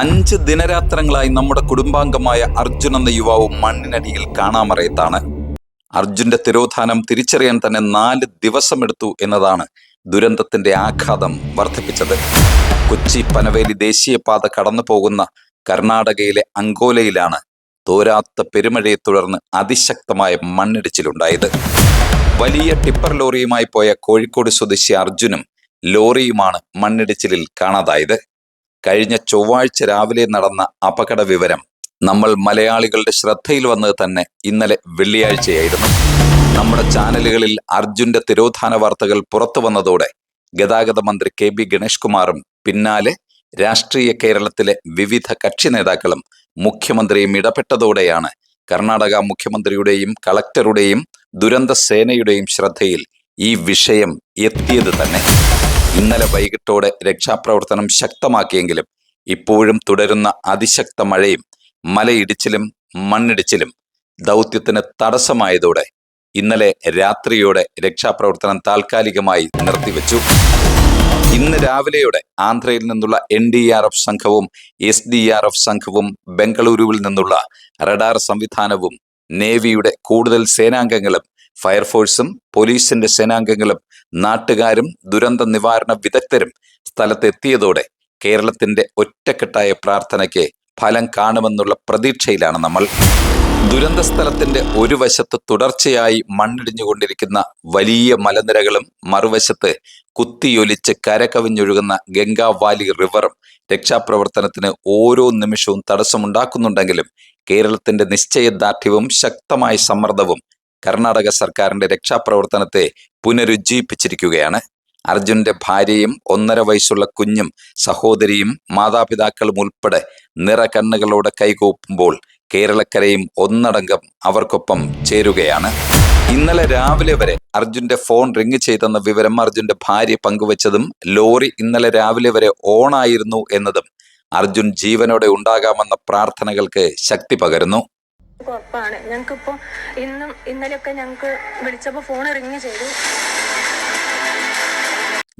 അഞ്ച് ദിനരാത്രങ്ങളായി നമ്മുടെ കുടുംബാംഗമായ അർജുൻ എന്ന യുവാവ് മണ്ണിനടിയിൽ കാണാമറയത്താണ്. അർജുന്റെ തിരോധാനം തിരിച്ചറിയാൻ തന്നെ നാല് ദിവസമെടുത്തു എന്നതാണ് ദുരന്തത്തിന്റെ ആഘാതം വർദ്ധിപ്പിച്ചത്. കൊച്ചി പനവേലി ദേശീയപാത കടന്നു പോകുന്ന കർണാടകയിലെ അങ്കോലയിലാണ് തോരാത്ത പെരുമഴയെ തുടർന്ന് അതിശക്തമായ മണ്ണിടിച്ചിലുണ്ടായത്. വലിയ ടിപ്പർ ലോറിയുമായി പോയ കോഴിക്കോട് സ്വദേശി അർജുനും ലോറിയുമാണ് മണ്ണിടിച്ചിലിൽ കാണാതായത്. കഴിഞ്ഞ ചൊവ്വാഴ്ച രാവിലെ നടന്ന അപകട വിവരം നമ്മൾ മലയാളികളുടെ ശ്രദ്ധയിൽ വന്നത് തന്നെ ഇന്നലെ വെള്ളിയാഴ്ചയായിരുന്നു. നമ്മുടെ ചാനലുകളിൽ അർജുന്റെ തിരോധാന വാർത്തകൾ പുറത്തു വന്നതോടെ ഗതാഗത മന്ത്രി കെ ബി ഗണേഷ് കുമാറും പിന്നാലെ രാഷ്ട്രീയ കേരളത്തിലെ വിവിധ കക്ഷി നേതാക്കളും മുഖ്യമന്ത്രിയും ഇടപെട്ടതോടെയാണ് കർണാടക മുഖ്യമന്ത്രിയുടെയും കളക്ടറുടെയും ദുരന്ത സേനയുടെയും ശ്രദ്ധയിൽ ഈ വിഷയം എത്തിയത് തന്നെ. ഇന്നലെ വൈകിട്ടോടെ രക്ഷാപ്രവർത്തനം ശക്തമാക്കിയെങ്കിലും ഇപ്പോഴും തുടരുന്ന അതിശക്ത മഴയും മലയിടിച്ചിലും മണ്ണിടിച്ചിലും ദൗത്യത്തിന് തടസ്സമായതോടെ ഇന്നലെ രാത്രിയോടെ രക്ഷാപ്രവർത്തനം താൽക്കാലികമായി നിർത്തിവെച്ചു. ഇന്ന് രാവിലെയോടെ ആന്ധ്രയിൽ നിന്നുള്ള എൻ ഡി ആർ എഫ് സംഘവും എസ് ഡി ആർ എഫ് സംഘവും ബംഗളൂരുവിൽ നിന്നുള്ള റഡാർ സംവിധാനവും നേവിയുടെ കൂടുതൽ സേനാംഗങ്ങളും ഫയർഫോഴ്സും പോലീസിന്റെ സേനാംഗങ്ങളും നാട്ടുകാരും ദുരന്ത നിവാരണ വിദഗ്ധരും സ്ഥലത്തെത്തിയതോടെ കേരളത്തിന്റെ ഒറ്റക്കെട്ടായ പ്രാർത്ഥനയ്ക്ക് ഫലം കാണുമെന്നുള്ള പ്രതീക്ഷയിലാണ് നമ്മൾ. ദുരന്ത സ്ഥലത്തിന്റെ ഒരു വശത്ത് തുടർച്ചയായി മണ്ണിടിഞ്ഞുകൊണ്ടിരിക്കുന്ന വലിയ മലനിരകളും മറുവശത്ത് കുത്തിയൊലിച്ച് കരകവിഞ്ഞൊഴുകുന്ന ഗംഗാവാലി റിവറും രക്ഷാപ്രവർത്തനത്തിന് ഓരോ നിമിഷവും തടസ്സമുണ്ടാക്കുന്നുണ്ടെങ്കിലും കേരളത്തിന്റെ നിശ്ചയദാർഢ്യവും ശക്തമായ സമ്മർദ്ദവും കർണാടക സർക്കാരിന്റെ രക്ഷാപ്രവർത്തനത്തെ പുനരുജ്ജീവിപ്പിച്ചിരിക്കുകയാണ്. അർജുന്റെ ഭാര്യയും ഒന്നര വയസ്സുള്ള കുഞ്ഞും സഹോദരിയും മാതാപിതാക്കളും ഉൾപ്പെടെ നിറകണ്ണുകളോടെ കൈകോപ്പുമ്പോൾ കേരളക്കരയും ഒന്നടങ്കം അവർക്കൊപ്പം ചേരുകയാണ്. ഇന്നലെ രാവിലെ വരെ അർജുന്റെ ഫോൺ റിങ് ചെയ്തെന്ന വിവരം അർജുന്റെ ഭാര്യ പങ്കുവച്ചതും ലോറി ഇന്നലെ രാവിലെ വരെ ഓണായിരുന്നു എന്നതും അർജുൻ ജീവനോടെ ഉണ്ടാകാമെന്ന പ്രാർത്ഥനകൾക്ക് ശക്തി പകരുന്നു. ഉറപ്പാണ്. ഞങ്ങൾക്കിപ്പോ ഇന്നും ഇന്നലെയൊക്കെ ഞങ്ങൾക്ക് വിളിച്ചപ്പോൾ ഫോൺ റിങ് ചെയ്തു.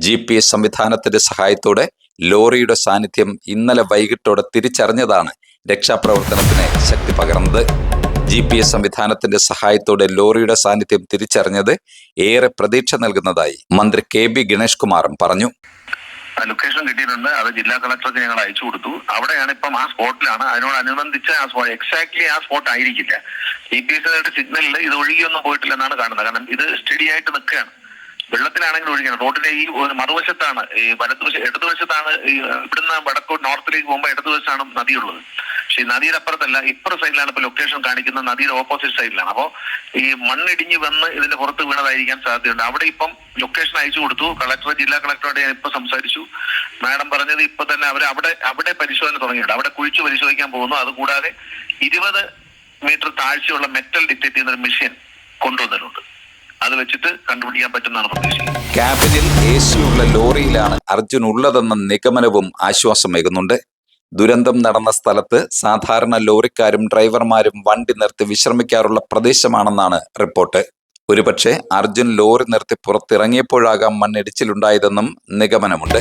ജി പി എസ് സംവിധാനത്തിന്റെ സഹായത്തോടെ ലോറിയുടെ സാന്നിധ്യം ഇന്നലെ വൈകിട്ടോടെ തിരിച്ചറിഞ്ഞതാണ് രക്ഷാപ്രവർത്തനത്തിന് ശക്തി പകർന്നത്. ജി പി എസ് സംവിധാനത്തിന്റെ സഹായത്തോടെ ലോറിയുടെ സാന്നിധ്യം തിരിച്ചറിഞ്ഞത് ഏറെ പ്രതീക്ഷ നൽകുന്നതായി മന്ത്രി കെ ബി ഗണേഷ് കുമാറും പറഞ്ഞു. ലൊക്കേഷൻ കിട്ടിയിട്ടുണ്ട്. അത് ജില്ലാ കളക്ടർക്ക് ഞങ്ങൾ അയച്ചു കൊടുത്തു. അവിടെയാണ് ഇപ്പം ആ സ്പോട്ടിലാണ്. അതിനോടനുബന്ധിച്ച് ആ സ്പോട്ട് എക്സാക്ട്ലി ആ സ്പോട്ട് ആയിരിക്കില്ല. ഇ പി എസ് സിഗ്നലിൽ ഇത് ഒഴുകിയൊന്നും പോയിട്ടില്ലെന്നാണ് കാണുന്നത്. കാരണം ഇത് സ്റ്റഡി ആയിട്ട് നിൽക്കുകയാണ്. വെള്ളത്തിലാണെങ്കിൽ ഒഴുകിയാണ്. റോഡിന്റെ ഈ മറുവശത്താണ് ഈ വലതുവശ ഇടതുവശത്താണ് ഈ ഇവിടുന്ന് വടക്കോട്ട് നോർത്തിലേക്ക് പോകുമ്പോൾ ഇടതുവശത്താണ് നദിയുള്ളത്. പക്ഷെ നദിയുടെ അപ്പുറത്തല്ല ഇപ്പുറ സൈഡിലാണ് ഇപ്പൊ ലൊക്കേഷൻ കാണിക്കുന്ന നദിയുടെ ഓപ്പോസിറ്റ് സൈഡിലാണ് അപ്പോൾ ഈ മണ്ണിടിഞ്ഞ് വന്ന് ഇതിന്റെ പുറത്ത് വീണതായിരിക്കാൻ സാധ്യതയുണ്ട്. അവിടെ ഇപ്പം ലൊക്കേഷൻ അയച്ചു കൊടുത്തു. കളക്ടർ ജില്ലാ കളക്ടറോട് ഞാൻ ഇപ്പൊ സംസാരിച്ചു. മാഡം പറഞ്ഞത് ഇപ്പൊ തന്നെ അവർ അവിടെ അവിടെ പരിശോധന തുടങ്ങിയിട്ടുണ്ട്. അവിടെ കുഴിച്ചു പരിശോധിക്കാൻ പോകുന്നു. അതുകൂടാതെ ഇരുപത് മീറ്റർ താഴ്ചയുള്ള മെറ്റൽ ഡിറ്റക്ട് ചെയ്യുന്ന ഒരു മെഷീൻ കൊണ്ടുവന്നിട്ടുണ്ട്. അത് വെച്ചിട്ട് കണ്ടുപിടിക്കാൻ പറ്റുന്നതാണ് പ്രതീക്ഷിക്കുന്നത്. ക്യാബിനിൽ എ സിയുള്ള ലോറിയിലാണ് അർജുൻ ഉള്ളതെന്ന നിഗമനവും ആശ്വാസമേകുന്നുണ്ട്. ദുരന്തം നടന്ന സ്ഥലത്ത് സാധാരണ ലോറിക്കാരും ഡ്രൈവർമാരും വണ്ടി നിർത്തി വിശ്രമിക്കാറുള്ള പ്രദേശമാണെന്നാണ് റിപ്പോർട്ട്. ഒരുപക്ഷെ അർജുൻ ലോറി നിർത്തി പുറത്തിറങ്ങിയപ്പോഴാകാം മണ്ണിടിച്ചിലുണ്ടായതെന്നും നിഗമനമുണ്ട്.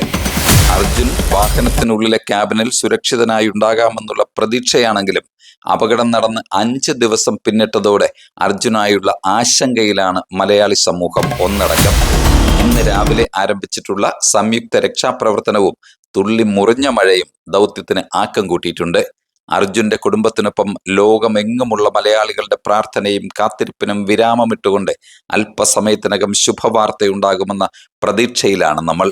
അർജുൻ വാഹനത്തിനുള്ളിലെ ക്യാബിനിൽ സുരക്ഷിതനായി ഉണ്ടാകാമെന്നുള്ള പ്രതീക്ഷയാണെങ്കിലും അപകടം നടന്ന് അഞ്ച് ദിവസം പിന്നിട്ടതോടെ അർജുനായുള്ള ആശങ്കയിലാണ് മലയാളി സമൂഹം ഒന്നടങ്കം. ഇന്ന് രാവിലെ ആരംഭിച്ചിട്ടുള്ള സംയുക്ത രക്ഷാപ്രവർത്തനവും തുള്ളി മുറിഞ്ഞ മഴയും ദൗത്യത്തിന് ആക്കം കൂട്ടിയിട്ടുണ്ട്. അർജുന്റെ കുടുംബത്തിനൊപ്പം ലോകമെങ്ങുമുള്ള മലയാളികളുടെ പ്രാർത്ഥനയും കാത്തിരിപ്പിനും വിരാമമിട്ടുകൊണ്ട് അല്പസമയത്തിനകം ശുഭവാർത്തയുണ്ടാകുമെന്ന പ്രതീക്ഷയിലാണ് നമ്മൾ.